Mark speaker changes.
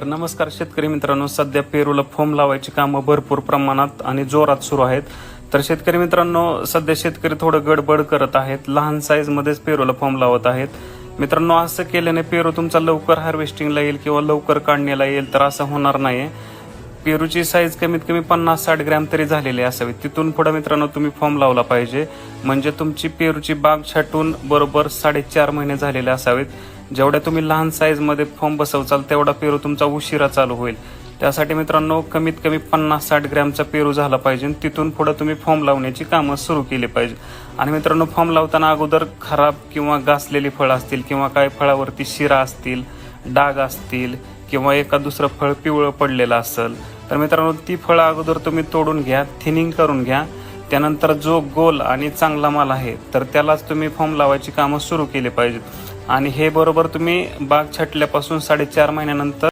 Speaker 1: तर नमस्कार शेतकरी मित्रांनो सध्या पेरूला फोम लावायची कामं भरपूर प्रमाणात आणि जोरात सुरू आहेत. तर शेतकरी मित्रांनो सध्या शेतकरी थोडं गडबड करत आहेत. लहान साईजमध्येच पेरूला फोम लावत आहेत. मित्रांनो असं केल्याने पेरू तुमचा लवकर हार्वेस्टिंगला येईल किंवा लवकर काढण्याला येईल तर असं होणार नाही पेरूची साईज कमीत कमी पन्नास साठ ग्रॅम तरी झालेली असावी. तिथून पुढे मित्रांनो तुम्ही फॉर्म लावला पाहिजे. म्हणजे तुमची पेरूची बाग छाटून बरोबर साडेचार महिने झालेले असावेत. जेवढ्या तुम्ही लहान साईजमध्ये फॉर्म बसवचाल तेवढा पेरू तुमचा उशिरा चालू होईल. त्यासाठी मित्रांनो कमीत कमी पन्नास साठ ग्रॅमचा पेरू झाला पाहिजे तिथून पुढे तुम्ही फॉर्म लावण्याची कामं सुरू केली पाहिजे. आणि मित्रांनो फॉर्म लावताना अगोदर खराब किंवा घासलेली फळं असतील किंवा काही फळावरती शिरा असतील डाग असतील किंवा एका दुसरं फळ पिवळं पडलेलं असेल तर मित्रांनो ती फळं अगोदर तुम्ही तोडून घ्या थिनिंग करून घ्या. त्यानंतर जो गोल आणि चांगला माल आहे तर त्यालाच तुम्ही फॉर्म लावायची कामं सुरू केली पाहिजेत. आणि हे बरोबर तुम्ही बाग छाटल्यापासून साडेचार महिन्यानंतर